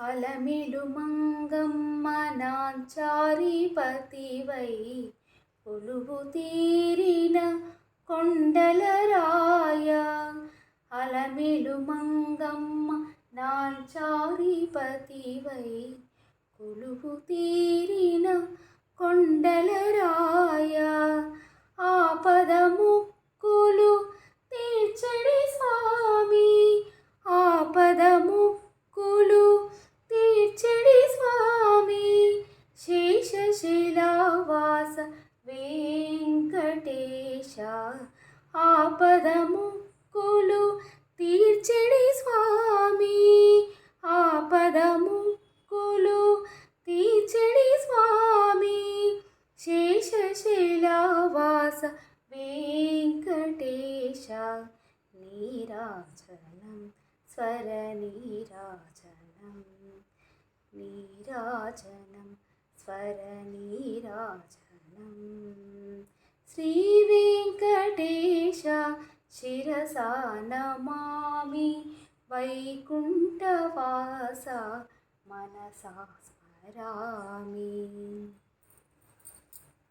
అలమిలు మంగమ్మ నాంచారిపతివై కొలువు తీరిన కొండల రాయ. అలమిలు మంగమ్మ నాంచారిపతివై కొలువు తీరిన కొండల రాయ. వెంకటేశ ఆపద ముక్కులు తీర్చడి స్వామి ఆపద ముక్కులు తీర్చడి స్వామి. శేషశిలావాస వెంకటేశ నీరాజనం స్వర నీరాజనం నీరాజనం స్వర నీరాజనం శ్రీ వెంకటేశ శిరసా నమామి వైకుంఠవాస మనసా స్మరామి.